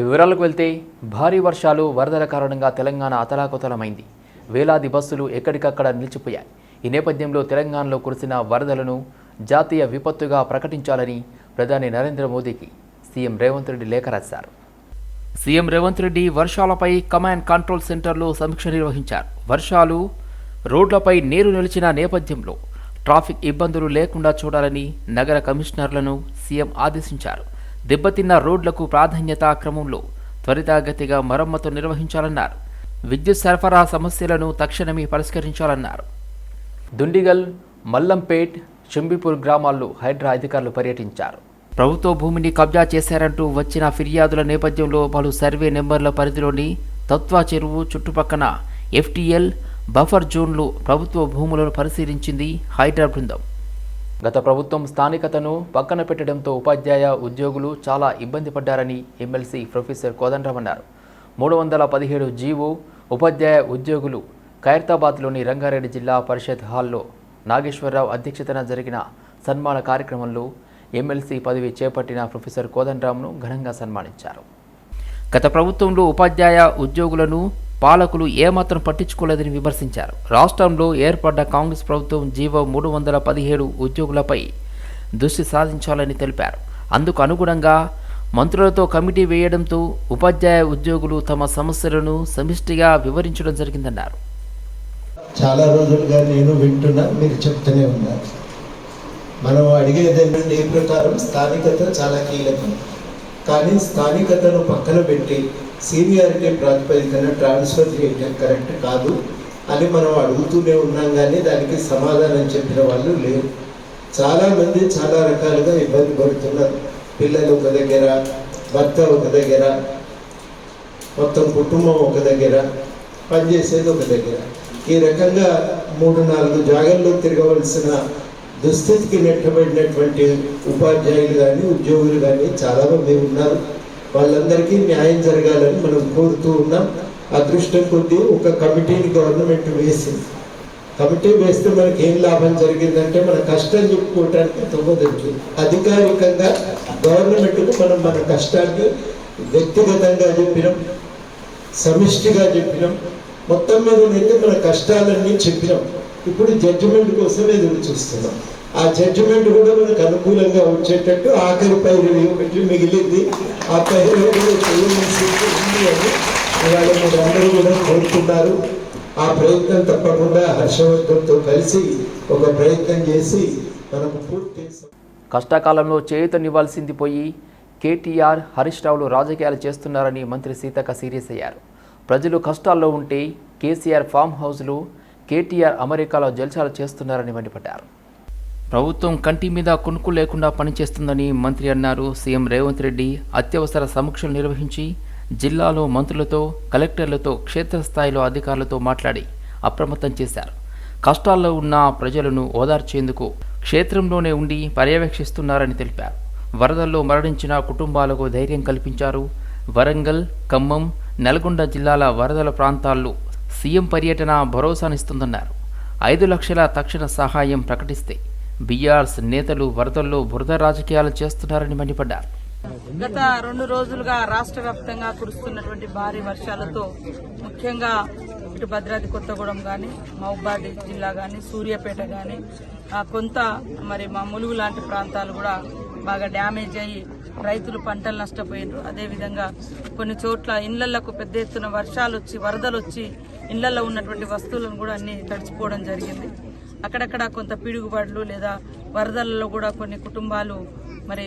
వివరాలకు వెళ్తే భారీ వర్షాలు వరదల కారణంగా తెలంగాణ అతలాకుతలమైంది. వేలాది బస్సులు ఎక్కడికక్కడ నిలిచిపోయాయి. ఈ నేపథ్యంలో తెలంగాణలో కురిసిన వరదలను జాతీయ విపత్తుగా ప్రకటించాలని ప్రధాని నరేంద్ర మోదీకి సీఎం రేవంత్ రెడ్డి లేఖ రాశారు. సీఎం రేవంత్ రెడ్డి వర్షాలపై కమాండ్ కంట్రోల్ సెంటర్లో సమీక్ష నిర్వహించారు. వర్షాలు రోడ్లపై నీరు నిలిచిన నేపథ్యంలో ట్రాఫిక్ ఇబ్బందులు లేకుండా చూడాలని నగర కమిషనర్లను సీఎం ఆదేశించారు. దెబ్బతిన్న రోడ్లకు ప్రాధాన్యత క్రమంలో త్వరితగతిగా మరమ్మతు నిర్వహించాలన్నారు. విద్యుత్ సరఫరా సమస్యలను తక్షణమే పరిష్కరించాలన్నారు. దుండిగల్ మల్లంపేట్ చెంబిపూర్ గ్రామాల్లో హైడ్రా అధికారులు పర్యటించారు. ప్రభుత్వ భూమిని కబ్జా చేశారంటూ వచ్చిన ఫిర్యాదుల నేపథ్యంలో పలు సర్వే నెంబర్ల పరిధిలోని తత్వా చెరువు చుట్టుపక్కన ఎఫ్టీఎల్ బఫర్ జోన్లు ప్రభుత్వ భూములను పరిశీలించింది హైడ్రా బృందం. గత ప్రభుత్వం స్థానికతను పక్కన పెట్టడంతో ఉపాధ్యాయ ఉద్యోగులు చాలా ఇబ్బంది పడ్డారని ఎమ్మెల్సీ ప్రొఫెసర్ కోదండరామ్ అన్నారు. మూడు వందల పదిహేడు జీవో ఉపాధ్యాయ ఉద్యోగులు ఖైరతాబాద్లోని రంగారెడ్డి జిల్లా పరిషత్ హాల్లో నాగేశ్వరరావు అధ్యక్షతన జరిగిన సన్మాన కార్యక్రమంలో ఎమ్మెల్సీ పదవి చేపట్టిన ప్రొఫెసర్ కోదండరామ్ను ఘనంగా సన్మానించారు. గత ప్రభుత్వంలో ఉపాధ్యాయ ఉద్యోగులను పాలకులు ఏమాత్రం పట్టించుకోలేదని విమర్శించారు. రాష్ట్రంలో ఏర్పడ్డ కాంగ్రెస్ ప్రభుత్వం జీవో మూడు వందల పదిహేడు ఉద్యోగులపై దృష్టి సాధించాలని తెలిపారు. అందుకు అనుగుణంగా మంత్రులతో కమిటీ వేయడంతో ఉపాధ్యాయ ఉద్యోగులు తమ సమస్యలను సమిష్టిగా వివరించడం జరిగిందన్నారు. చాలా రోజులుగా నేను వింటున్నా మీరు చెప్తూనే ఉన్నారు. మనం అడిగేది ఏ ప్రకారం స్థానికత చాలా కీలకం. కానీ స్థానికతను పక్కన పెట్టి సీనియారిటీ ప్రాతిపదికన ట్రాన్స్ఫర్ చేయడం కరెక్ట్ కాదు అని మనం అడుగుతూనే ఉన్నాం కానీ దానికి సమాధానం చెప్పిన వాళ్ళు లేరు. చాలామంది చాలా రకాలుగా ఇబ్బంది పడుతున్నారు. పిల్లలు ఒక దగ్గర భర్త ఒక దగ్గర మొత్తం కుటుంబం ఒక దగ్గర పనిచేసేది ఒక దగ్గర. ఈ రకంగా మూడు నాలుగు జాగల్లో తిరగవలసిన దుస్థితికి నెట్టబడినటువంటి ఉపాధ్యాయులు కానీ ఉద్యోగులు కానీ చాలామంది ఉన్నారు. వాళ్ళందరికీ న్యాయం జరగాలని మనం కోరుతూ ఉన్నాం. అదృష్టం కొద్దీ ఒక కమిటీని గవర్నమెంట్ వేసింది. కమిటీ వేస్తే మనకి ఏం లాభం జరిగిందంటే మన కష్టం చెప్పుకోవడానికి తొమ్మిది అధికారికంగా గవర్నమెంట్కు మనం మన కష్టాన్ని వ్యక్తిగతంగా చెప్పినాం సమిష్టిగా చెప్పినాం. మొత్తం మీదనైతే మన కష్టాలన్నీ చెప్పినాం. ఇప్పుడు జడ్జిమెంట్ కోసం ఎదురు చూస్తున్నాం. ఆ జడ్జిమెంట్ కూడా మనకు అనుకూలంగా వచ్చేటట్టు ఆఖరి పై రివ్యూ పెట్టి మిగిలింది. ఆ పై ఉంది అని ఇవాళ మీరు కూడా కోరుతున్నారు. ఆ ప్రయత్నం తప్పకుండా హర్షవర్ధన్తో కలిసి ఒక ప్రయత్నం చేసి మనకు పూర్తి కష్టకాలంలో చేయూతనివ్వాల్సింది పోయి కేటీఆర్ హరీష్ రావులు రాజకీయాలు చేస్తున్నారని మంత్రి సీతక్క సీరియస్ అయ్యారు. ప్రజలు కష్టాల్లో ఉంటే కేసీఆర్ ఫామ్ హౌస్లు కేటీఆర్ అమెరికాలో జల్సాలు చేస్తున్నారని మండిపడ్డారు. ప్రభుత్వం కంటి మీద కొనుక్కు లేకుండా పనిచేస్తుందని మంత్రి అన్నారు. సీఎం రేవంత్ రెడ్డి అత్యవసర సమీక్షలు నిర్వహించి జిల్లాలో మంత్రులతో కలెక్టర్లతో క్షేత్రస్థాయిలో అధికారులతో మాట్లాడి అప్రమత్తం చేశారు. కష్టాల్లో ఉన్న ప్రజలను ఓదార్చేందుకు క్షేత్రంలోనే ఉండి పర్యవేక్షిస్తున్నారని తెలిపారు. వరదల్లో మరణించిన కుటుంబాలకు ధైర్యం కల్పించారు. వరంగల్ ఖమ్మం నల్గొండ జిల్లాల వరదల ప్రాంతాల్లో సీఎం పర్యటన భరోసానిస్తుందన్నారు. ఐదు లక్షల తక్షణ సహాయం ప్రకటిస్తే బీఆర్ఎస్ నేతలు వరదల్లో బురద రాజకీయాలు చేస్తున్నారని మండిపడ్డారు. గత రెండు రోజులుగా రాష్ట్ర వ్యాప్తంగా కురుస్తున్నటువంటి భారీ వర్షాలతో ముఖ్యంగా ఇటు భద్రాద్రి కొత్తగూడెం కానీ మహబాద్ జిల్లా కానీ సూర్యాపేట కానీ ఆ, కొంత మరి మా ములుగు లాంటి ప్రాంతాలు కూడా బాగా డ్యామేజ్ అయ్యి రైతులు పంటలు నష్టపోయారు అదేవిధంగా కొన్ని చోట్ల ఇళ్ళకు పెద్ద ఎత్తున వర్షాలు వచ్చి వరదలు వచ్చి ఇళ్ళలో ఉన్నటువంటి వస్తువులను కూడా అన్ని తడిచిపోవడం జరిగింది. అక్కడక్కడ కొంత పిడుగుబడులు లేదా వరదలలో కూడా కొన్ని కుటుంబాలు మరి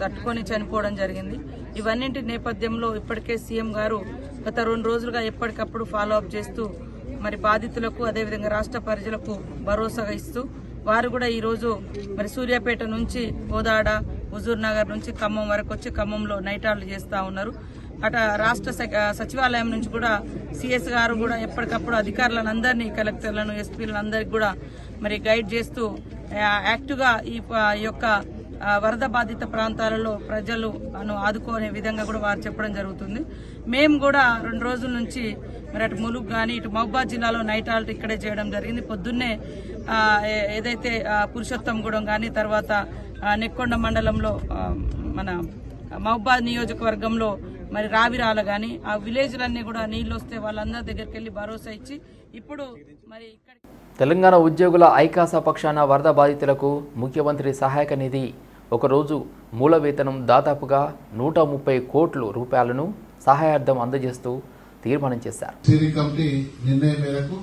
తట్టుకొని చనిపోవడం జరిగింది. ఇవన్నింటి నేపథ్యంలో ఇప్పటికే సీఎం గారు గత రెండు రోజులుగా ఎప్పటికప్పుడు ఫాలో అప్ చేస్తూ మరి బాధితులకు అదేవిధంగా రాష్ట్ర ప్రజలకు భరోసా ఇస్తూ వారు కూడా ఈరోజు మరి సూర్యాపేట నుంచి కోదాడ హుజూర్ నగర్ నుంచి ఖమ్మం వరకు వచ్చి ఖమ్మంలో నైటాలు చేస్తూ ఉన్నారు. అట రాష్ట్ర స- సచివాలయం నుంచి కూడా సిఎస్ గారు కూడా ఎప్పటికప్పుడు అధికారులను అందరినీ కలెక్టర్లను ఎస్పీలను అందరికి కూడా మరి గైడ్ చేస్తూ యాక్టివ్గా ఈ యొక్క వరద బాధిత ప్రాంతాలలో ప్రజలు అను ఆదుకునే విధంగా కూడా వారు చెప్పడం జరుగుతుంది. మేము కూడా రెండు రోజుల నుంచి మరి అటు ములుగు కానీ ఇటు మహబాద్ జిల్లాలో నైట్ హాల్ట్ ఇక్కడే చేయడం జరిగింది. పొద్దున్నే ఏదైతే ఆ, పురుషోత్తంగూడెం కానీ తర్వాత నెక్కొండ మండలంలో మన మహబాద్ నియోజకవర్గంలో మరి రావిరాల గాని ఆ విలేజ్లన్నీ కూడా నీళ్ళు వస్తే వాళ్ళందరి దగ్గరికి వెళ్ళి భరోసా ఇచ్చి ఇప్పుడు మరి ఇక్కడ తెలంగాణ ఉద్యోగుల ఐకాస పక్షాన వరద బాధితులకు ముఖ్యమంత్రి సహాయక నిధి. ఒకరోజు మూల వేతనం దాదాపుగా నూట ముప్పై కోట్లు రూపాయలను సహాయార్థం అందజేస్తూ తీర్మానం చేశారు. సిరి కమిటీ నిర్ణయం మేరకు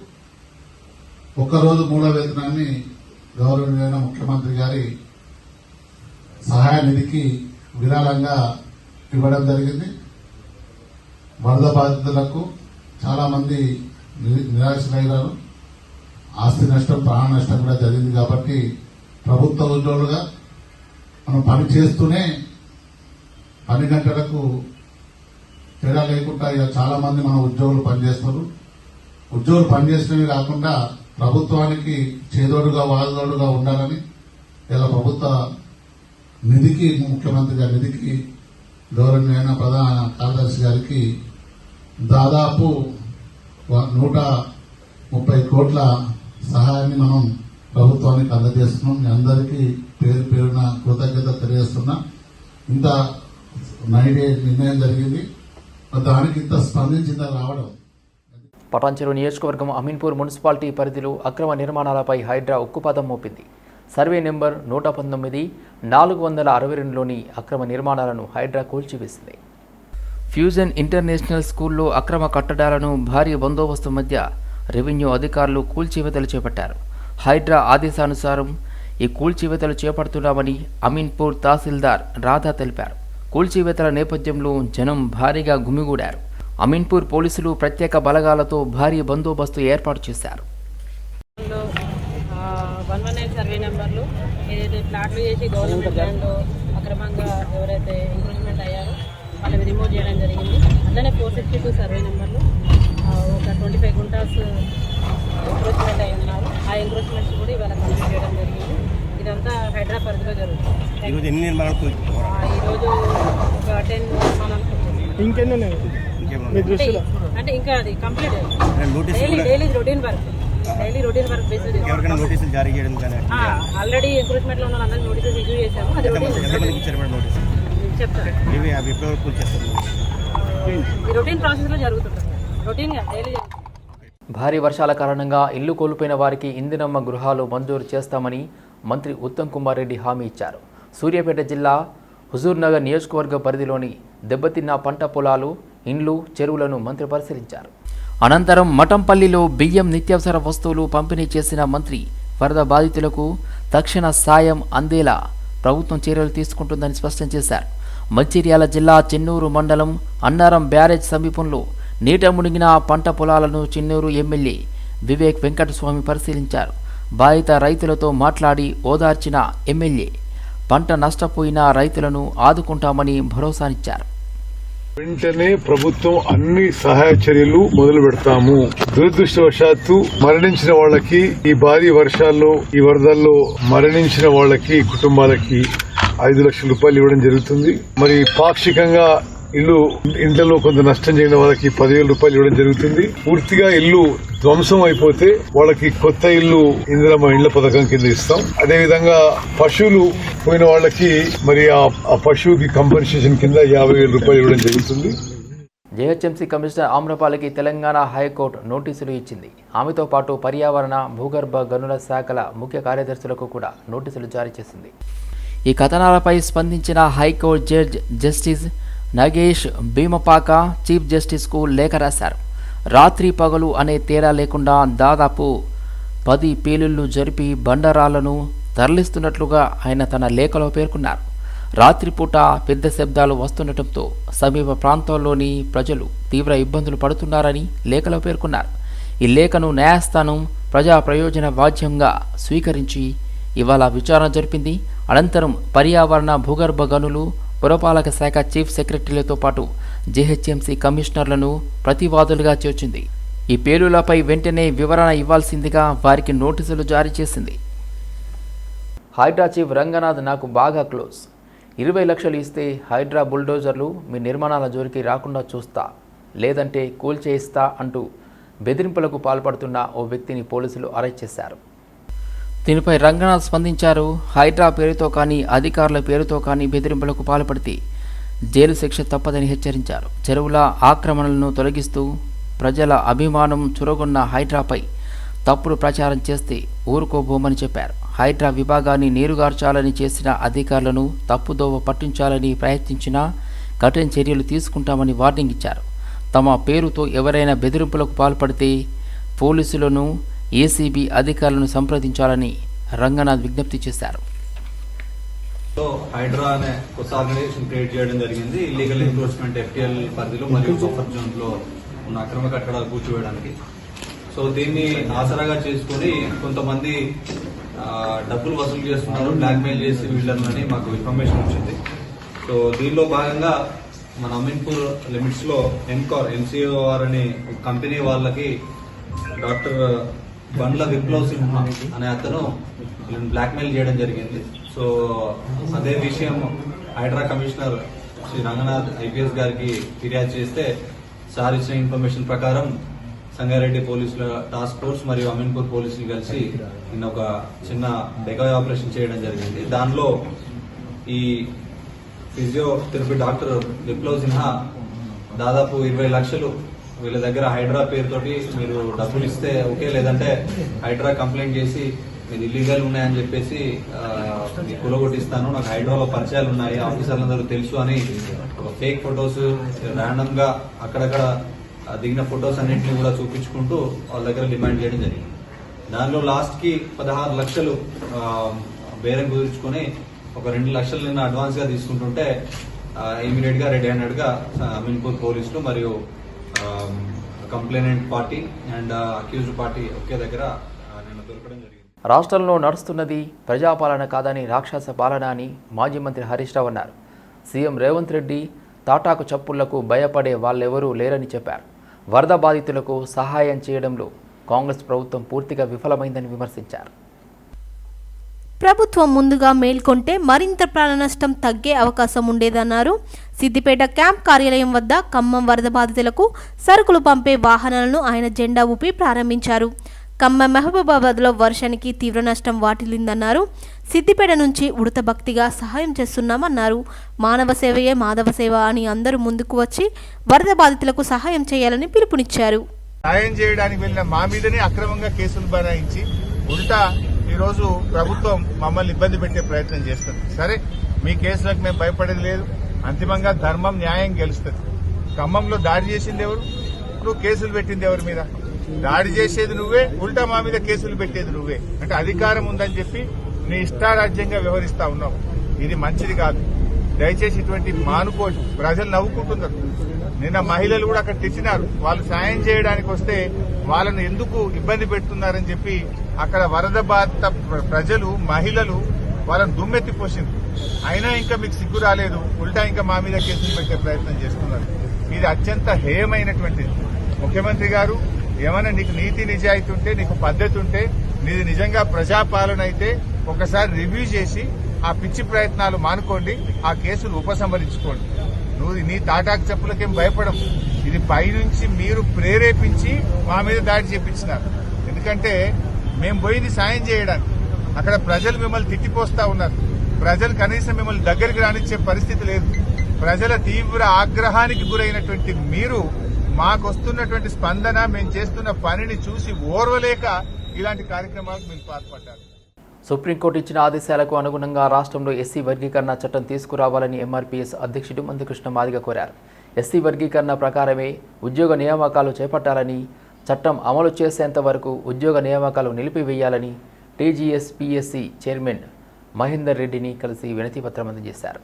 ఒక్కరోజు మూల వేతనాన్ని గౌరవనీయమైన ముఖ్యమంత్రి గారి సహాయ నిధికి విరాళంగా ఇవ్వడం జరిగింది. వరద బాధితులకు చాలా మంది ఆస్తి నష్టం ప్రాణ నష్టం కూడా జరిగింది కాబట్టి ప్రభుత్వ ఉద్యోగులుగా మనం పని చేస్తూనే పని గంటలకు తేడా లేకుండా ఇక చాలా మంది మన ఉద్యోగులు పనిచేస్తారు ఉద్యోగులు పనిచేసినవి కాకుండా ప్రభుత్వానికి చేదోడుగా వాదోడుగా ఉండాలని ఇలా ప్రభుత్వ నిధికి ముఖ్యమంత్రి గారి నిధికి గౌరవనీయమైన ప్రధాన కార్యదర్శి గారికి దాదాపు నూట ముప్పై కోట్ల సహాయాన్ని మనం ప్రభుత్వానికి అందజేస్తున్నాం. మీ అందరికీ పేరు పేరున కృతజ్ఞత తెలియజేస్తున్నా. ఇంత నైడే నిర్ణయం జరిగింది. దానికి ఇంత స్పందించిందా రావడం? పటాన్చెరు నియోజకవర్గం అమీన్పూర్ మున్సిపాలిటీ పరిధిలో అక్రమ నిర్మాణాలపై హైడ్రా ఉక్కుపాదం మోపింది. సర్వే నెంబర్ నూట పంతొమ్మిది నాలుగు వందల అరవై రెండులోని అక్రమ నిర్మాణాలను హైడ్రా కూల్చివేసింది. ఫ్యూజన్ ఇంటర్నేషనల్ స్కూల్లో అక్రమ కట్టడాలను భారీ బందోబస్తు మధ్య రెవెన్యూ అధికారులు కూల్చివేతలు చేపట్టారు. హైడ్రా ఆదేశానుసారం ఈ కూల్చివేతలు చేపడుతున్నామని అమీన్పూర్ తహసీల్దార్ రాధా తెలిపారు. కూల్చివేతల నేపథ్యంలో జనం భారీగా గుమిగూడారు. అమీన్పూర్ పోలీసులు ప్రత్యేక బలగాలతో భారీ బందోబస్తు ఏర్పాటు చేశారు. వన్ వన్ నైన్ సర్వే నెంబర్లు ఏదైతే ప్లాట్లు చేసి గవర్నమెంట్ ల్యాండ్ అక్రమంగా ఎవరైతే ఇంక్రూజ్మెంట్ వాళ్ళని రిమూవ్ చేయడం జరిగింది. అట్లనే ఫోర్ సిక్స్టీ టూ సర్వే నెంబర్లు ఒక ట్వంటీ ఫైవ్ గుంటాస్ ఎంక్రోచ్మెంట్ అయి ఉన్నారు ఆ ఎంక్రోచ్మెంట్స్ కూడా ఇవాళ కంప్లీట్ చేయడం జరిగింది. ఇదంతా హైదరాబాద్ పరిధిలో జరుగుతుంది. ఈరోజు ఎన్ని నిర్మాణాలు కూల్చుకున్నారు? ఆ, ఈరోజు ఒక టెన్ నిర్మాణాలు. ఇంకెన్ని అంటే దృష్టిలో? అంటే ఇంకా అది కంప్లీట్? నోటీసులు daily daily routine work daily routine work based ఎవరికైనా నోటీసులు జారీ చేయడం కానీ ఆల్రెడీ ఎంక్రోచ్మెంట్లో ఉన్న వాళ్ళందరికీ నోటీసెస్ ఇష్యూ చేశాము. అది రొటీన్ చెప్తాను ఇవి అవి ఈ రొటీన్ ప్రాసెస్లో జరుగుతుంటుంది రొటీన్గా డైలీ జరుగుతుంది. భారీ వర్షాల కారణంగా ఇల్లు కోల్పోయిన వారికి ఇందిరమ్మ గృహాలు మంజూరు చేస్తామని మంత్రి ఉత్తమ్ కుమార్ రెడ్డి హామీ ఇచ్చారు. సూర్యాపేట జిల్లా హుజూర్నగర్ నియోజకవర్గ పరిధిలోని దెబ్బతిన్న పంట పొలాలు ఇండ్లు చెరువులను మంత్రి పరిశీలించారు. అనంతరం మఠంపల్లిలో బియ్యం నిత్యావసర వస్తువులు పంపిణీ చేసిన మంత్రి వరద బాధితులకు తక్షణ సాయం అందేలా ప్రభుత్వం చర్యలు తీసుకుంటుందని స్పష్టం చేశారు. మంచిర్యాల జిల్లా చెన్నూరు మండలం అన్నారం బ్యారేజ్ సమీపంలో నీట మునిగిన పంట పొలాలను చెన్నూరు ఎమ్మెల్యే వివేక్ వెంకటస్వామి పరిశీలించారు. బాధిత రైతులతో మాట్లాడి ఓదార్చిన ఎమ్మెల్యే పంట నష్టపోయిన రైతులను ఆదుకుంటామని భరోసానిచ్చారు. వెంటనే ప్రభుత్వం అన్ని సహాయ చర్యలు మొదలు పెడతాము. దురదృష్టవశాత్తు మరణించిన వాళ్ళకి ఈ భారీ వర్షాల్లో ఈ వరదల్లో మరణించిన వాళ్ళకి కుటుంబాలకి ఐదు లక్షల రూపాయలు ఇవ్వడం జరుగుతుంది. మరి పాక్షికంగా ఇల్లు ఇంట్లో కొంత నష్టం జరిగిన వాళ్ళకి పదివేల రూపాయలు ఇవ్వడం జరుగుతుంది. పూర్తిగా ఇల్లు ధ్వంసం అయిపోతే వాళ్ళకి కొత్త ఇల్లు ఇందిరమ్మ ఇళ్ళ పథకం కింద ఇస్తాం. అదే విధంగా పశువులు పోయిన వాళ్ళకి మరి ఆ పశువుకి కంపెన్సేషన్ కింద యాభై వేల రూపాయలు ఇవ్వడం జరుగుతుంది. జేహెచ్ఎంసీ కమిషనర్ ఆమ్రపాలకి తెలంగాణ హైకోర్టు నోటీసులు ఇచ్చింది. ఆమెతో పాటు పర్యావరణ భూగర్భ గనుల శాఖల ముఖ్య కార్యదర్శులకు కూడా నోటీసులు జారీ చేసింది. ఈ కథనాలపై స్పందించిన high court judge justice Nagesh Bheemapaka chief జస్టిస్కు లేఖ రాశారు. రాత్రి పగలు అనే తేడా లేకుండా దాదాపు పది పేలుళ్ళు జరిపి బండరాలను తరలిస్తున్నట్లుగా ఆయన తన లేఖలో పేర్కొన్నారు. రాత్రిపూట పెద్ద శబ్దాలు వస్తుండటంతో సమీప ప్రాంతాల్లోని ప్రజలు తీవ్ర ఇబ్బందులు పడుతున్నారని లేఖలో పేర్కొన్నారు. ఈ లేఖను న్యాయస్థానం ప్రజా ప్రయోజన వాద్యంగా స్వీకరించి ఇవాళ విచారణ జరిపింది. అనంతరం పర్యావరణ భూగర్భ గనులు పురపాలక శాఖ చీఫ్ సెక్రటరీలతో పాటు జేహెచ్ఎంసీ కమిషనర్లను ప్రతివాదులుగా చేర్చింది. ఈ పేలులపై వెంటనే వివరణ ఇవ్వాల్సిందిగా వారికి నోటీసులు జారీ చేసింది. హైడ్రా చీఫ్ రంగనాథ్ నాకు బాగా క్లోజ్. ఇరవై లక్షలు ఇస్తే హైడ్రా బుల్డోజర్లు మీ నిర్మాణాల జోరికి రాకుండా చూస్తా లేదంటే కూల్చేయిస్తా అంటూ బెదిరింపులకు పాల్పడుతున్న ఓ వ్యక్తిని పోలీసులు అరెస్ట్ చేశారు. దీనిపై రంగనాథ్ స్పందించారు. హైడ్రా పేరుతో కానీ అధికారుల పేరుతో కానీ బెదిరింపులకు పాల్పడితే జైలు శిక్ష తప్పదని హెచ్చరించారు. చెరువుల ఆక్రమణలను తొలగిస్తూ ప్రజల అభిమానం చురగొన్న హైడ్రాపై తప్పుడు ప్రచారం చేస్తే ఊరుకోబోమని చెప్పారు. హైడ్రా విభాగాన్ని నీరుగార్చాలని చేసిన అధికారులను తప్పుదోవ పట్టించాలని ప్రయత్నించినా కఠిన చర్యలు తీసుకుంటామని వార్నింగ్ ఇచ్చారు. తమ పేరుతో ఎవరైనా బెదిరింపులకు పాల్పడితే పోలీసులను ఏసీబీ అధికారులను సంప్రదించాలని రంగనాథ్ విజ్ఞప్తి చేశారు. హైడ్రా అనే కొత్త ఆర్గనైజేషన్ క్రియేట్ చేయడం జరిగింది. ఇల్లీగల్ ఎన్క్రోచ్మెంట్ ఎఫ్టీఎల్ పరిధిలో మరియు బఫర్ జోన్లో ఉన్న అక్రమ కట్టడాలు కూర్చోవేయడానికి సో దీన్ని ఆసరాగా చేసుకుని కొంతమంది డబ్బులు వసూలు చేస్తున్నారు బ్లాక్మెయిల్ చేసి వీళ్ళని మాకు ఇన్ఫర్మేషన్ వచ్చింది. సో దీనిలో భాగంగా మన అమీన్పూర్ లిమిట్స్లో ఎన్కార్ ఎన్సీఓఆర్ అనే కంపెనీ వాళ్ళకి డాక్టర్ బండ్ల విప్లవ్ సింహ అనే అతను వీళ్ళని బ్లాక్మెయిల్ చేయడం జరిగింది. సో అదే విషయం హైడ్రా కమిషనర్ శ్రీ రంగనాథ్ ఐపీఎస్ గారికి ఫిర్యాదు చేస్తే సార్ ఇచ్చిన ఇన్ఫర్మేషన్ ప్రకారం సంగారెడ్డి పోలీసుల టాస్క్ ఫోర్స్ మరియు అమీన్పూర్ పోలీసులు కలిసి నిన్న ఒక చిన్న డెగా ఆపరేషన్ చేయడం జరిగింది. దానిలో ఈ ఫిజియోథెరపీ డాక్టర్ విప్లవ్ సిన్హా దాదాపు ఇరవై లక్షలు వీళ్ళ దగ్గర హైడ్రా పేరుతోటి మీరు డబ్బులు ఇస్తే ఓకే లేదంటే హైడ్రా కంప్లైంట్ చేసి నేను ఇల్లీగల్ ఉన్నాయని చెప్పేసి మీకు కులగొట్టిస్తాను నాకు హైడ్రాలో పరిచయాలు ఉన్నాయి ఆఫీసర్లందరూ తెలుసు అని ఫేక్ ఫొటోస్ ర్యాండమ్గా అక్కడక్కడ దిగిన ఫొటోస్ అన్నింటినీ కూడా చూపించుకుంటూ వాళ్ళ దగ్గర డిమాండ్ చేయడం జరిగింది. దానిలో లాస్ట్కి పదహారు లక్షలు బేరం కుదుర్చుకొని ఒక రెండు లక్షలు నిన్న అడ్వాన్స్గా తీసుకుంటుంటే ఇమీడియట్గా రెడీ హ్యాండెడ్గా అమీన్పూర్ పోలీసులు మరియు complainant party and accused party ఒకే దగ్గర నిన్న దొరకడం జరిగింది. రాష్ట్రంలో నడుస్తున్నది ప్రజాపాలన కాదని రాక్షస పాలన అని మాజీ మంత్రి హరీష్ రావు అన్నారు. సీఎం రేవంత్ రెడ్డి తాటాకు చప్పుళ్ళకు భయపడే వాళ్ళెవరూ లేరని చెప్పారు. వరద బాధితులకు సహాయం చేయడంలో కాంగ్రెస్ ప్రభుత్వం పూర్తిగా విఫలమైందని విమర్శించారు. ప్రభుత్వం ముందుగా మేల్కొంటే మరింత ప్రాణ నష్టం తగ్గే అవకాశం ఉండేదన్నారు. సిద్దిపేట క్యాంప్ కార్యాలయం వద్ద ఖమ్మం వరద బాధితులకు సరుకులు పంపే వాహనాలను ఆయన జెండా ఊపి ప్రారంభించారు. ఖమ్మం మహబూబాబాద్లో వర్షానికి తీవ్ర నష్టం వాటిల్లిందన్నారు. సిద్దిపేట నుంచి ఉడత భక్తిగా సహాయం చేస్తున్నామన్నారు. మానవ సేవయే మాధవ సేవ అని అందరూ ముందుకు వచ్చి వరద బాధితులకు సహాయం చేయాలని పిలుపునిచ్చారు. సాయం చేయడానికి వెళ్ళిన మా మీదనే అక్రమంగా కేసులు బనాయించి ఉల్టా ఈరోజు ప్రభుత్వం మమ్మల్ని ఇబ్బంది పెట్టే ప్రయత్నం చేస్తుంది. సరే మీ కేసులకు మేము భయపడేది లేదు. అంతిమంగా ధర్మం న్యాయం గెలుస్తుంది. ఖమ్మంలో దాడి చేసింది ఎవరు నువ్వు కేసులు పెట్టింది ఎవరి మీద? దాడి చేసేది నువ్వే ఉల్టా మా మీద కేసులు పెట్టేది నువ్వే. అంటే అధికారం ఉందని చెప్పి నీ ఇష్టారాజ్యంగా వ్యవహరిస్తా ఉన్నావు. ఇది మంచిది కాదు. దయచేసి ఇటువంటి మానుకోవచ్చు ప్రజలు నవ్వుకుంటున్నారు. నిన్న మహిళలు కూడా అక్కడ తెచ్చినారు వాళ్ళు సాయం చేయడానికి వస్తే వాళ్ళను ఎందుకు ఇబ్బంది పెడుతున్నారని చెప్పి అక్కడ వరద బాధిత ప్రజలు మహిళలు వాళ్ళని దుమ్మెత్తి పోసింది అయినా ఇంకా మీకు సిగ్గు రాలేదు ఉల్టా ఇంకా మా మీద కేసులు పెట్టే ప్రయత్నం చేస్తున్నారు. ఇది అత్యంత హేయమైనటువంటిది. ముఖ్యమంత్రి గారు ఏమైనా నీకు నీతి నిజాయితీ ఉంటే నీకు పద్ధతి ఉంటే నీది నిజంగా ప్రజాపాలన అయితే ఒకసారి రివ్యూ చేసి ఆ పిచ్చి ప్రయత్నాలు మానుకోండి ఆ కేసును ఉపసంహరించుకోండి. నువ్వు నీ తాటాకు చెప్పులకేం భయపడం ఇది పైనుంచి మీరు ప్రేరేపించి మా మీద దాడి చేపించినారు. ఎందుకంటే మేము పోయింది సాయం చేయడానికి. అక్కడ ప్రజలు మిమ్మల్ని తిట్టిపోస్తా ఉన్నారు. ప్రజలు కనీసం మిమ్మల్ని దగ్గరికి రానిచ్చే పరిస్థితి లేదు. ప్రజల తీవ్ర ఆగ్రహానికి గురైనటువంటి మీరు మాకు వస్తున్నటువంటి స్పందన మేము చేస్తున్న పనిని చూసి ఓర్వలేక ఇలాంటి కార్యక్రమాలకు మీరు పాల్పడ్డారు. సుప్రీంకోర్టు ఇచ్చిన ఆదేశాలకు అనుగుణంగా రాష్ట్రంలో ఎస్సీ వర్గీకరణ చట్టం తీసుకురావాలని ఎంఆర్పీఎస్ అధ్యక్షుడు మందుకృష్ణ మాదిగ కోరారు. ఎస్సీ వర్గీకరణ ప్రకారమే ఉద్యోగ నియామకాలు చేపట్టాలని చట్టం అమలు చేసేంత వరకు ఉద్యోగ నియామకాలు నిలిపివేయాలని టీజీఎస్ పీఎస్సీ చైర్మన్ మహేందర్ రెడ్డిని కలిసి వినతిపత్రం అందజేశారు.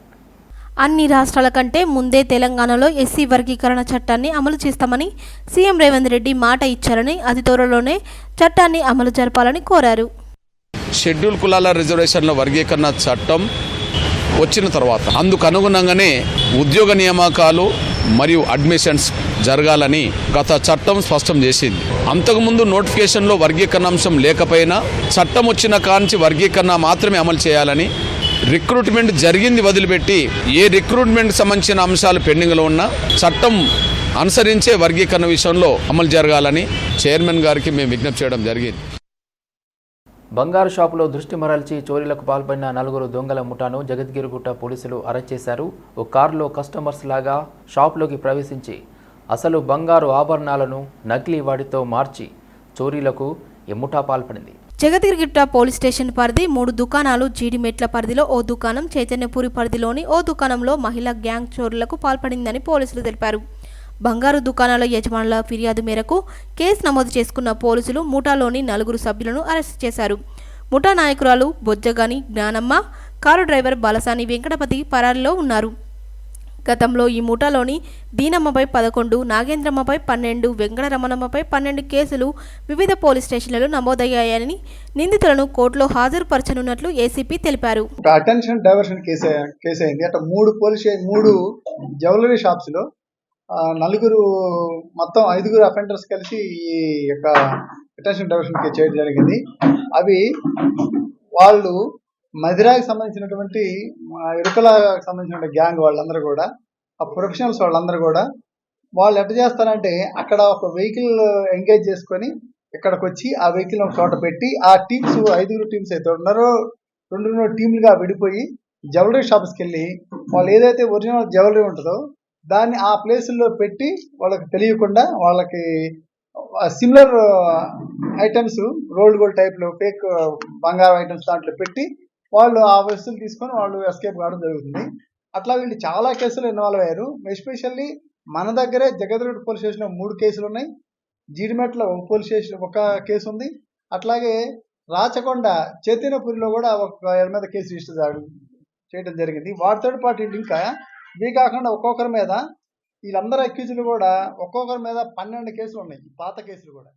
అన్ని రాష్ట్రాల కంటే ముందే తెలంగాణలో ఎస్సీ వర్గీకరణ చట్టాన్ని అమలు చేస్తామని సీఎం రేవంత్ రెడ్డి మాట ఇచ్చారని అతి త్వరలోనే చట్టాన్ని అమలు జరపాలని కోరారు. షెడ్యూల్ కులాల రిజర్వేషన్ల వర్గీకరణ చట్టం వచ్చిన తర్వాత అందుకు అనుగుణంగానే ఉద్యోగ నియామకాలు మరియు అడ్మిషన్స్ జరగాలని గత చట్టం స్పష్టం చేసింది. అంతకుముందు నోటిఫికేషన్లో వర్గీకరణ అంశం లేకపోయినా చట్టం వచ్చిన కాంచి వర్గీకరణ మాత్రమే అమలు చేయాలని రిక్రూట్మెంట్ జరిగింది వదిలిపెట్టి ఏ రిక్రూట్మెంట్ సంబంధించిన అంశాలు పెండింగ్లో ఉన్నా చట్టం అనుసరించే వర్గీకరణ విషయంలో అమలు జరగాలని చైర్మన్ గారికి మేము విజ్ఞప్తి చేయడం జరిగింది. బంగారు షాపులో దృష్టి మరల్చి చోరీలకు పాల్పడిన నలుగురు దొంగల ముఠాను జగద్గిరిగుట్ట పోలీసులు అరెస్ట్ చేశారు. ఓ కారులో కస్టమర్స్ లాగా షాపులోకి ప్రవేశించి అసలు బంగారు ఆభరణాలను నకిలీ వాటితో మార్చి చోరీలకు ఈ పాల్పడింది. జగద్గిరిగిట్ట పోలీస్ స్టేషన్ పరిధి మూడు దుకాణాలు జీడిమెట్ల పరిధిలో ఓ దుకాణం చైతన్యపురి పరిధిలోని ఓ దుకాణంలో మహిళా గ్యాంగ్ చోరులకు పాల్పడిందని పోలీసులు తెలిపారు. బంగారు దుకాణాల యజమానుల ఫిర్యాదు మేరకు కేసు నమోదు చేసుకున్న పోలీసులు ముఠాలోని నలుగురు సభ్యులను అరెస్ట్ చేశారు. ముఠా నాయకురాలు బొజ్జగాని జ్ఞానమ్మ కారు డ్రైవర్ బాలసాని వెంకటపతి పరారిలో ఉన్నారు. గతంలో ఈ ముఠాలోని దీనమ్మపై పదకొండు నాగేంద్రమ్మపై పన్నెండు వెంకటరమణమ్మపై పన్నెండు కేసులు వివిధ పోలీస్ స్టేషన్లలో నమోదయ్యాయని నిందితులను కోర్టులో హాజరుపరచనున్నట్లు ఏసీపీ తెలిపారు. అటెన్షన్ డైవర్షన్ కేసు కేసు అయింది అట్లా మూడు పోలీస్ మూడు జ్యువెలరీ షాప్స్లో నలుగురు మొత్తం ఐదుగురు అఫెండర్స్ కలిసి ఈ యొక్క అటెన్షన్ డైవర్షన్ కేసు చేయడం జరిగింది. అవి వాళ్ళు మదిరాకి సంబంధించినటువంటి ఆ, ఇరుకలకు సంబంధించిన గ్యాంగ్ వాళ్ళందరూ కూడా ఆ ప్రొఫెషనల్స్ వాళ్ళందరూ కూడా వాళ్ళు ఎట్లా చేస్తారంటే అక్కడ ఒక వెహికల్ ఎంగేజ్ చేసుకొని ఇక్కడికి వచ్చి ఆ వెహికల్ ఒక చోట పెట్టి ఆ టీమ్స్ ఐదుగురు టీమ్స్ అయితే ఉన్నారో రెండు రెండు టీంలుగా విడిపోయి జ్యువెలరీ షాప్స్కి వెళ్ళి వాళ్ళు ఏదైతే ఒరిజినల్ జ్యువెలరీ ఉంటుందో దాన్ని ఆ ప్లేసుల్లో పెట్టి వాళ్ళకి తెలియకుండా వాళ్ళకి సిమిలర్ ఐటమ్స్ రోల్డ్ గోల్డ్ టైప్లో ఫేక్ బంగారం ఐటమ్స్ దాంట్లో పెట్టి వాళ్ళు ఆ వస్తువులు తీసుకొని వాళ్ళు ఎస్కేప్ కావడం జరుగుతుంది. అట్లా వీళ్ళు చాలా కేసులు ఇన్వాల్వ్ అయ్యారు. ఎస్పెషల్లీ మన దగ్గరే జగద్రెడ్డి పోలీస్ స్టేషన్లో మూడు కేసులు ఉన్నాయి. జీడిమెట్ల ఒక పోలీస్ స్టేషన్ ఒక కేసు ఉంది. అట్లాగే రాచకొండ చైతన్యపురిలో కూడా ఒక ఏళ్ళ మీద కేసు రిజిస్టర్ చేయడం జరిగింది. వాటితో పాటు వీళ్ళు ఇంకా ఇవి కాకుండా ఒక్కొక్కరి మీద వీళ్ళందరూ అక్యూజులు కూడా ఒక్కొక్కరి మీద పన్నెండు కేసులు ఉన్నాయి. పాత కేసులు కూడా.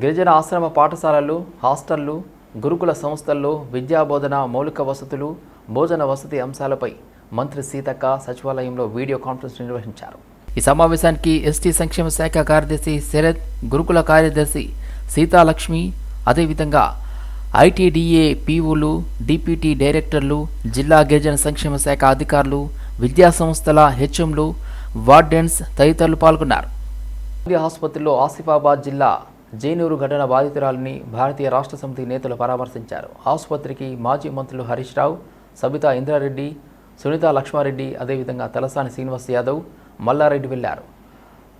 గిరిజన ఆశ్రమ పాఠశాలలు హాస్టళ్ళు గురుకుల సంస్థల్లో విద్యాబోధన మౌలిక వసతులు భోజన వసతి అంశాలపై మంత్రి సీతక్క సచివాలయంలో వీడియో కాన్ఫరెన్స్ నిర్వహించారు. ఈ సమావేశానికి ఎస్టీ సంక్షేమ శాఖ కార్యదర్శి శరత్ గురుకుల కార్యదర్శి సీతాలక్ష్మి అదేవిధంగా ఐటీడీఏ పీఓలు డిప్యూటీ డైరెక్టర్లు జిల్లా గిరిజన సంక్షేమ శాఖ అధికారులు విద్యా సంస్థల హెచ్ఎంలు వార్డెన్స్ తదితరులు పాల్గొన్నారు. ఆసుపత్రిలో ఆసిఫాబాద్ జిల్లా జైనూరు ఘటన బాధితురాలిని భారతీయ రాష్ట్ర సమితి నేతలు పరామర్శించారు. ఆసుపత్రికి మాజీ మంత్రులు హరీష్ రావు సబితా ఇంద్రారెడ్డి సునీత లక్ష్మారెడ్డి అదేవిధంగా తలసాని శ్రీనివాస్ యాదవ్ మల్లారెడ్డి వెళ్ళారు.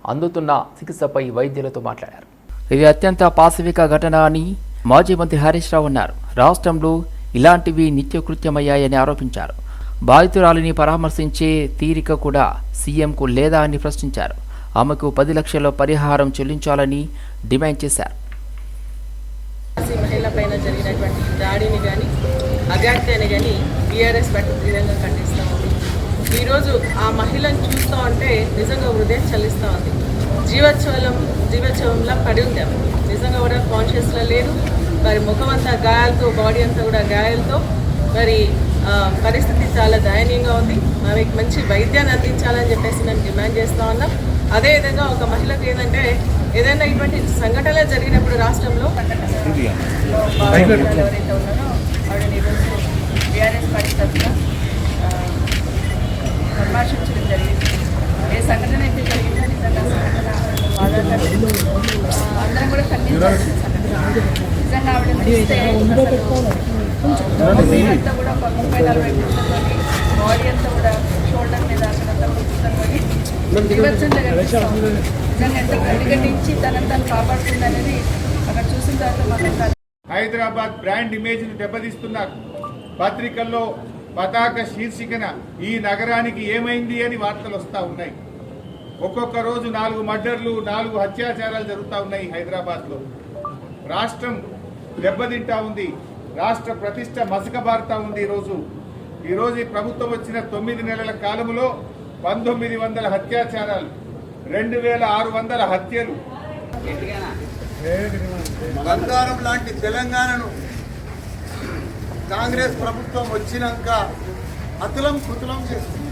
అందుతున్న చికిత్సపై వైద్యులతో మాట్లాడారు. ఇది అత్యంత పాశవిక ఘటన అని మాజీ మంత్రి హరీష్ రావు అన్నారు. రాష్ట్రంలో ఇలాంటివి నిత్యకృత్యమయ్యాయని ఆరోపించారు. బాధితురాలిని పరామర్శించే తీరిక కూడా సీఎంకు లేదా అని ప్రశ్నించారు. ఆమెకు పది లక్షల పరిహారం చెల్లించాలని డిమాండ్ చేశారు. మహిళపైన జరిగినటువంటి దాడిని కానీ అగాత్యాన్ని కానీ బీఆర్ఎస్ విధంగా ఖండిస్తూ ఉంది. ఈరోజు ఆ మహిళను చూస్తూ ఉంటే నిజంగా హృదయం చలిస్తూ ఉంది. జీవోత్సవం జీవోత్సవంలా పడి ఉంది నిజంగా కూడా కాన్షియస్లో లేదు. మరి ముఖం అంతా గాయాలతో బాడీ అంతా కూడా గాయాలతో మరి పరిస్థితి చాలా దయనీయంగా ఉంది. ఆమెకి మంచి వైద్యాన్ని అందించాలని చెప్పేసి మేము డిమాండ్ చేస్తూ ఉన్నాం. అదేవిధంగా ఒక మహిళకు ఏంటంటే ఏదైనా ఇటువంటి సంఘటనలు జరిగినప్పుడు రాష్ట్రంలో బాధితురాలు ఎవరైతే ఉన్నారో ఆవిడని ఈరోజు బీఆర్ఎస్ పార్టీ తరఫున ఆ, సంభాషించడం జరిగింది. ఏ సంఘటన అయితే జరిగిందో నిజంగా సంఘటన అందరం కూడా ఖండించాల్సిన సంఘటన. నిజంగా ఆవిడ అంతా కూడా ఒక ముప్పై నలభై బాడీ అంతా కూడా షోల్డర్ మీద అక్కడంతా కూడా కనిపిస్తాం నిజంగా ఎంత కాపాడుతుంది అనేది అక్కడ చూసిన తర్వాత హైదరాబాద్ బ్రాండ్ ఇమేజ్ని దెబ్బతీస్తున్నారు పత్రికల్లో పతాక శీర్షికన ఈ నగరానికి ఏమైంది అని వార్తలు వస్తూ ఉన్నాయి. ఒక్కొక్క రోజు నాలుగు మర్డర్లు నాలుగు అత్యాచారాలు జరుగుతూ ఉన్నాయి హైదరాబాద్లో రాష్ట్రం దెబ్బతింటా ఉంది రాష్ట్ర ప్రతిష్ట మసకబారుతా ఉంది ఈరోజు. ఈరోజు ఈ ప్రభుత్వం వచ్చిన తొమ్మిది నెలల కాలంలో పంతొమ్మిది వందల హత్యాచారాలు రెండు వేల ఆరు వందల హత్యలు. బంగారం లాంటి తెలంగాణను కాంగ్రెస్ ప్రభుత్వం వచ్చినాక అతులం కుతులం చేస్తుంది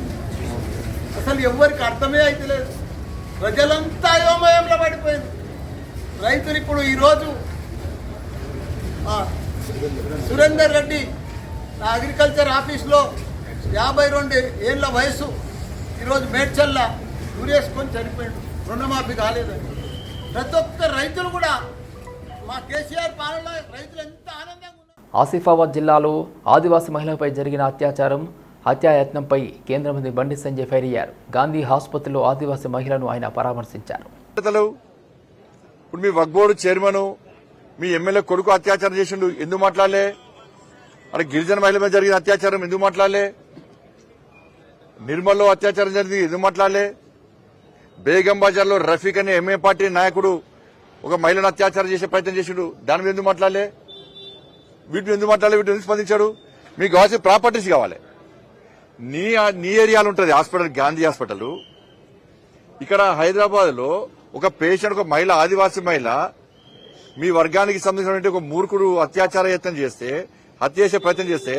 అసలు ఎవరికి అర్థమే అయితలేదు. ప్రజలంతా అయోమయంలో పడిపోయింది. రైతులు ఇప్పుడు ఈరోజు సురేందర్ రెడ్డి నా అగ్రికల్చర్ ఆఫీస్లో యాభై రెండు ఏళ్ళ వయసు ఈరోజు మేడ్చల్ల ఊరేసుకొని చనిపోయాడు. రుణమాఫీ కాలేదని ప్రతి ఒక్క రైతులు కూడా మా కేసీఆర్ పాలనలో రైతులు ఎంత ఆనందంగా ఉన్నారు. ఆసిఫాబాద్ జిల్లాలో ఆదివాసీ మహిళపై జరిగిన అత్యాచారం హత్యాయత్నంపై కేంద్ర మంత్రి బండి సంజయ్ ఫైర్ అయ్యారు. గాంధీ ఆసుపత్రిలో ఆదివాసీ మహిళను ఆయన పరామర్శించారు. ఇప్పుడు మీ వక్ బోర్డు చైర్మన్ మీ ఎమ్మెల్యే కొడుకు అత్యాచారం చేసిండు ఎందుకు మాట్లాడలే? అరే గిరిజన మహిళ మీద జరిగిన అత్యాచారం ఎందుకు మాట్లాడలే? నిర్మల్లో అత్యాచారం జరిగింది. ఎందుకు మాట్లాడలే? బేగం బజార్లో రఫీక్ అనే ఎంఏ పార్టీ నాయకుడు ఒక మహిళను అత్యాచారం చేసే ప్రయత్నం చేసిండు. దాని మీద ఎందుకు మాట్లాడలే? వీటిని ఎందుకు మాట్లాడలే? వీటిని ఎందుకు స్పందించాడు? మీకు కావాల్సిన ప్రాపర్టీస్ కావాలి. నీ నీ ఏరియాలో ఉంటుంది హాస్పిటల్ గాంధీ హాస్పిటల్. ఇక్కడ హైదరాబాద్లో ఒక పేషెంట్ ఒక మహిళ ఆదివాసీ మహిళ మీ వర్గానికి సంబంధించినటువంటి ఒక మూర్ఖుడు అత్యాచార యత్నం చేస్తే హత్య చేసే ప్రయత్నం చేస్తే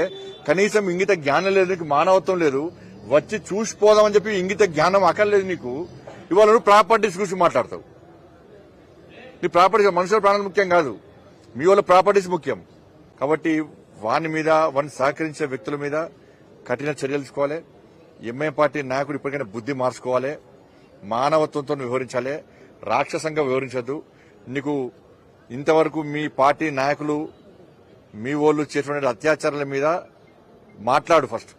కనీసం ఇంగిత జ్ఞానం లేదు మానవత్వం లేదు. వచ్చి చూసిపోదామని చెప్పి ఇంగిత జ్ఞానం అక్కర్లేదు నీకు. ఇవాళ నువ్వు ప్రాపర్టీస్ గురించి మాట్లాడతావు. నీ ప్రాపర్టీస్ మనుషుల ప్రాణాలు ముఖ్యం కాదు. మీ వాళ్ళ ప్రాపర్టీస్ ముఖ్యం. కాబట్టి వాని మీద వారిని సహకరించే వ్యక్తుల మీద కఠిన చర్యలు తీసుకోవాలి. ఎంఐ పార్టీ నాయకుడు ఇప్పటికైనా బుద్ధి మార్చుకోవాలి. మానవత్వంతో వ్యవహరించాలి. రాక్షసంగా వివరించద్దు నీకు ఇంతవరకు మీ పార్టీ నాయకులు మీ వాళ్ళు చేసినటువంటి అత్యాచారాల మీద మాట్లాడు ఫస్ట్.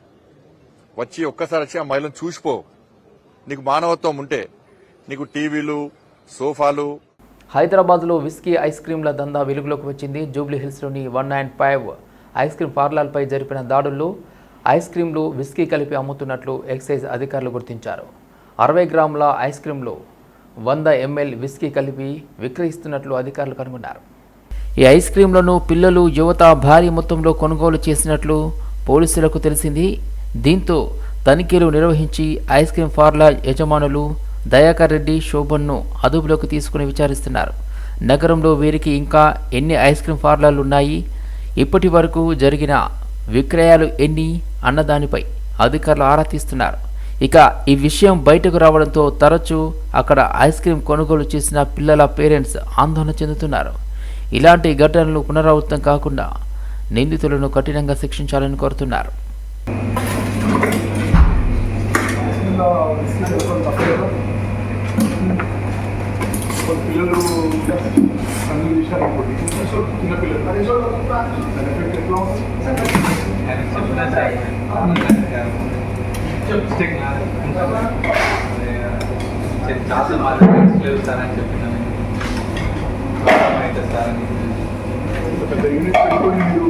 వచ్చి ఒక్కసారి వచ్చి ఆ మహిళను చూసిపో. నీకు మానవత్వం ఉంటే నీకు టీవీలు సోఫాలు. హైదరాబాద్లో విస్కీ ఐస్ క్రీంల దందా వెలుగులోకి వచ్చింది Jubilee హిల్స్లోని one nine five. Ice cream పార్లర్పై జరిపిన దాడుల్లో ఐస్ క్రీంలు విస్కీ కలిపి అమ్ముతున్నట్లు ఎక్సైజ్ అధికారులు గుర్తించారు. అరవై గ్రాముల ఐస్ క్రీంలో వంద ఎంఎల్ విస్కీ కలిపి విక్రయిస్తున్నట్లు అధికారులు కనుగొన్నారు. ఈ ఐస్ క్రీంలను పిల్లలు యువత భారీ మొత్తంలో కొనుగోలు చేసినట్లు పోలీసులకు తెలిసింది. దీంతో తనిఖీలు నిర్వహించి ఐస్ క్రీం పార్లర్ యజమానులు దయాకర్ రెడ్డి శోభన్ను అదుపులోకి తీసుకుని విచారిస్తున్నారు. నగరంలో వీరికి ఇంకా ఎన్ని ఐస్ క్రీం పార్లర్లు ఉన్నాయి? ఇప్పటి వరకు జరిగిన విక్రయాలు ఎన్ని? అన్నదానిపై అధికారులు ఆరా తీస్తున్నారు. ఇక ఈ విషయం బయటకు రావడంతో తరచూ అక్కడ ఐస్ క్రీం కొనుగోలు చేసిన పిల్లల పేరెంట్స్ ఆందోళన చెందుతున్నారు. ఇలాంటి ఘటనలు పునరావృతం కాకుండా నిందితులను కఠినంగా శిక్షించాలని కోరుతున్నారు. పిల్లలు అన్ని విషయాలు చిన్న పిల్లలు ఎట్లా పెద్ద యూనిట్ పెట్టుకొని మీరు